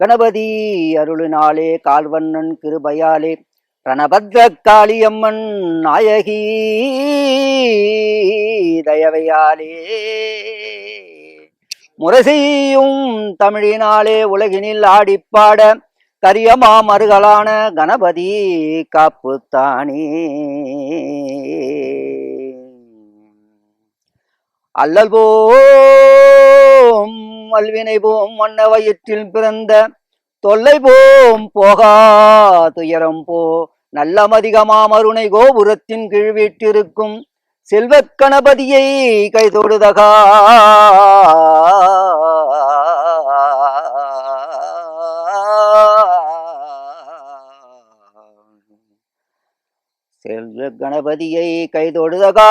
கணபதி அருளினாலே கால்வண்ணன் கிருபையாலே ரணபத்ர காளியம்மன் நாயகி தயவையாலே. முரசையும் தமிழினாலே உலகினில் ஆடிப்பாட கரியமா மருகலான கணபதி காப்புத்தானே. அல்லல் வல்வினை அல்வினை போம் மன்ன வயிற்றில் பிறந்த தொல்லை போம் போகா துயரம் போ. நல்ல மதிகமா மருணை கோபுரத்தின் கீழ் வீட்டிருக்கும் செல்வக் கணபதியை கைதொடுதகா செல்வ கணபதியை கைதொடுதகா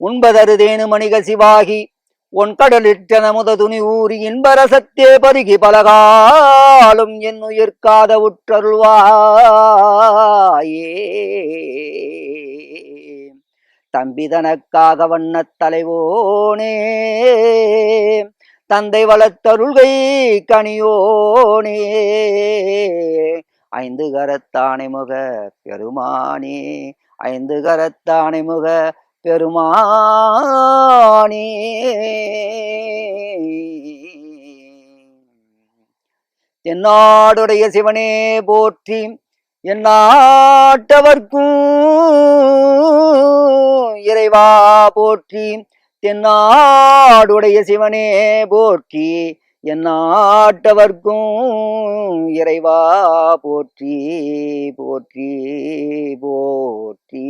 உண்பதருதேனு மணிக சிவாகி உன் கடலிட்ட நமுத துணி ஊறி இன்பரசத்தே பருகி பலகாலும் என் உயிர்க்காத உற்றருள்வாயே. தம்பிதனக்காக வண்ணத் தலைவோனே தந்தை வளர்த்தருள்கை கனியோனே ஐந்து கரத்தானை முக பெருமானே ஐந்து கரத்தானை முக பெருமானே. தென்னாடுடைய சிவனே போற்றி எந்நாட்டவர்க்கும் இறைவா போற்றி. தென்னாடுடைய சிவனே போற்றி எந்நாட்டவர்க்கும் இறைவா போற்றி போற்றி போற்றி.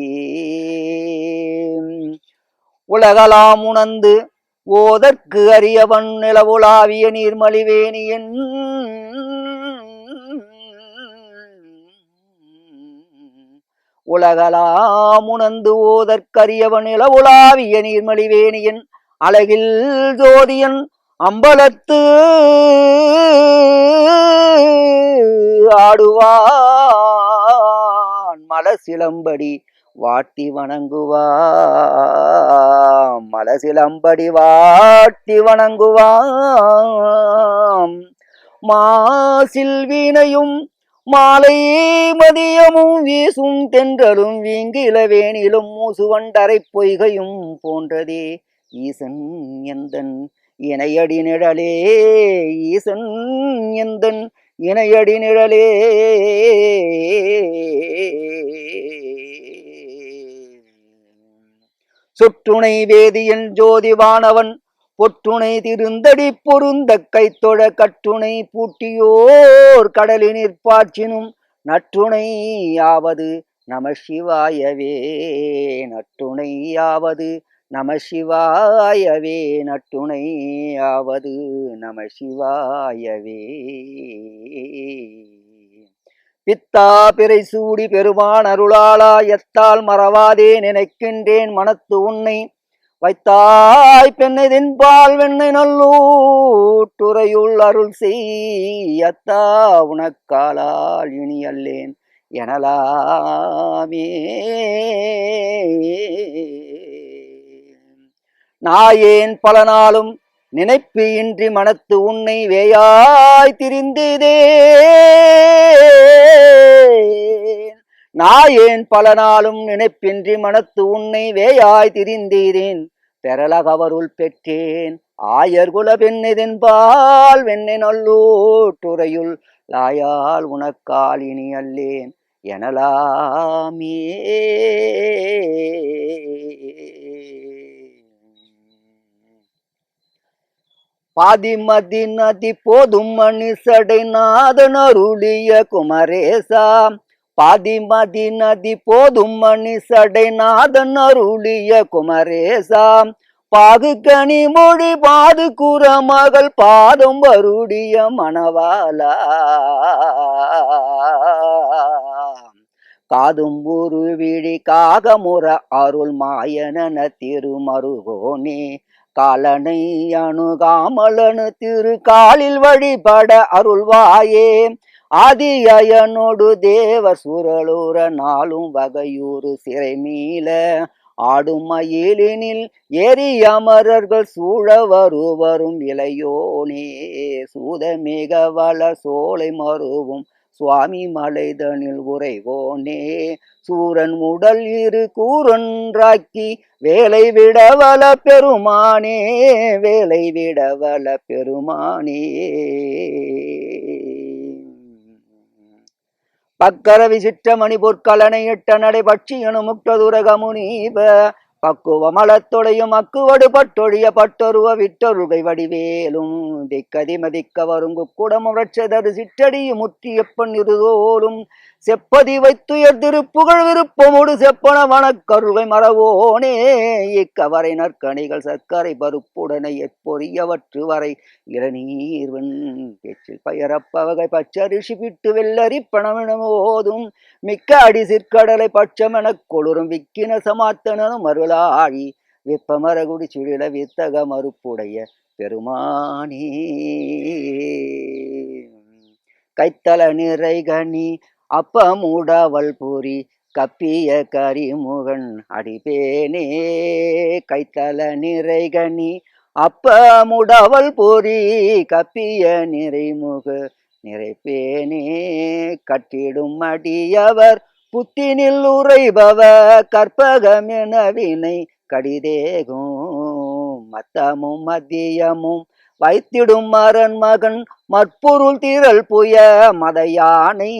உலகலாம் உணர்ந்து ஓதற்கு அரியவன் நிலவுலாவிய நீர்மலிவேணியன் உலகலாம் உணர்ந்து ஓதற்கரியவன் நிலவுலாவிய நீர்மலிவேணியன் அழகில் ஜோதியன் அம்பலத்து ஆடுவான் மலசிலம்படி வாட்டி வணங்குவாம். மலசிலம்படி வாட்டி வணங்குவாம். மாசில் வீணையும் மாலை மதியமும் வீசும் தென்றலும் வீங்கிலவேனிலும் மூசுவண்டரை பொய்கையும் போன்றதே. ஈசன் எந்தன் இணையடி நிழலே ஈசன் எந்தன் இணையடி நிழலே. சுற்றுணை வேதியன் ஜோதிவானவன் பொற்றுணை திருந்தடி பொருந்த கைத்தொழ கட்டுணை பூட்டியோர் கடலினிற் பாய்ச்சினும் நற்றுணையாவது நம சிவாயவே. நற்றுணையாவது நம சிவாயவே நட்டுணையாவது நம சிவாயவே. பித்தா பிறை சூடி பெருமான் அருளாளா எத்தால் மறவாதே நினைக்கின்றேன் மனத்து உன்னை. வைத்தாய் பெண்ணை தின்பால் வெண்ணை நல்லூட்டுறையுள் அருள் செய்யத்தா உனக்காலால் இனி அல்லேன் எனலாமே. நாயேன் பல நாளும் நினைப்பு இன்றி மனத்து உன்னை வேயாய் திரிந்ததே நாயேன் பல நாளும் நினைப்பின்றி மனத்து உன்னை வேயாய் திரிந்தேன். பெறலகவருள் பெற்றேன். ஆயர் குல பெண்ணெதென்பால் வெண்ணை நல்லூட்டுறையுள் லாயால் உனக்கால் இனி அல்லேன் எனலாமே பாதிமதி நதி போதும் மணிசடை நாதன் அருளிய குமரேசா. பாதிமதி நதி போதும் மணிசடை நாதன் அருளிய குமரேசா. பாகு கனி மொழி பாது குற மகள் பாதம் வருடிய மணவாலா காதும் ஒரு விழி காகமுற அருள் மாயனன திருமருகோனே. காலனை அணுகாமலனு திரு காலில் வழிபட அருள்வாயே. ஆதியனோடு தேவ சுரலூர நாளும் வகையூறு சிறை மீள ஆடும் மயிலினில் ஏறி அமரர்கள் சூழ வருவரும் இளையோனே. சூதமிக வள சோலை மருவும் சுவாமி மலைதனில் உரைவோனே சூரன் உடல் இரு கூறொன்றாக்கி வேலை விடவல பெருமானே வேலை விடவல பெருமானே. பக்கர விசிட்ட மணி பொற்கலனை எட்ட நடை பட்சியனு முக்ததுரக முனீப பக்குவ அக்குவடு பட்டொழிய பட்டொருவ விட்டொருகை வடிவேலும். திக்கதி மதிக்க வருங்கு குடமும் சிற்றடியும் முற்றியப்பன் இருதோலும். செப்பதி வைத்துயர் திருப்புகழ் விருப்பமோடு செப்பன வனக்கருகை மறவோனே இக்கவரை நற்கணிகள் சர்க்கரை பருப்புடனை எப்பொறியவற்று வரை இளநீர்வன் பேச்சில் பயரப்பவகை பச்சரிஷி விட்டு வெள்ளரி பணமெனமோதும் மிக்க அடி சிற்கடலை பட்சமெனக் கொளுரும் விக்கின சமாத்தனும் மருளாழி வெப்பமரகுடி சுழில வித்தக மறுப்புடைய பெருமானே. கைத்தல நிறை கனி அப்பமுடவள் பூரி கப்பிய கரிமுகன் அடிபேனே கைத்தல நிறைகனி. அப்பமுடவள் பொறி கப்பிய நிறைமுக நிறைப்பேனே கட்டிடும் அடியவர் புத்தினில் உறைபவ கற்பகமென வினை கடிதேகும். மத்தமும் மத்தியமும் வைத்திடும் மரன் மகன் மற்பொருள் திரள் புய மத யானை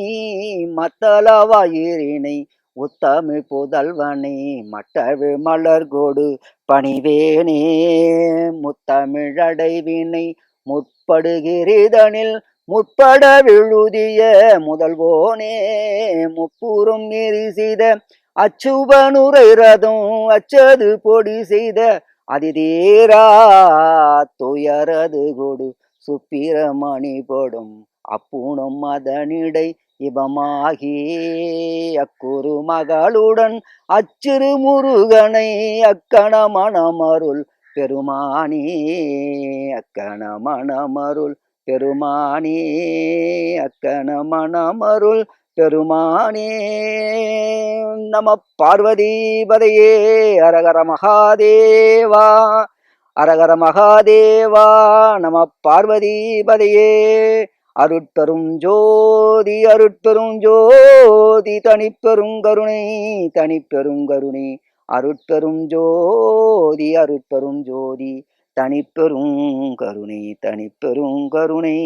மத்தளவாயிரினை உத்தமி புதல்வனே மட்டவி மலர்கோடு பணிவேனே முத்தமிழடைவினை முற்படுகிறதனில் முற்பட விழுதிய முதல்வோனே முப்புறம் நெறி செய்த அச்சுவனுரை ரதம் அச்சது பொடி செய்த அதிதீரா துயரது கொடு சுப்பிரமணி படும் அப்புணம் அதனிடை இவமாகி அக்குரு மகளுடன் அச்சிறு முருகனை அக்கண மணமருள் பெருமானி அக்கண மணமருள் பெருமானி அக்கண மணமருள் பெருமானே நம பார்வதீபதையே அரகர மகாதேவா அரகர மகாதேவா நம பார்வதீபதையே. அருட்பெரும் ஜோதி அருட்பெரும் ஜோதி தனிப்பெருங்கருணை கருணை கருணை. அருட்பெரும் ஜோதி அருட்பெரும் ஜோதி தனிப்பெரும் கருணை தனிப்பெரும் கருணை.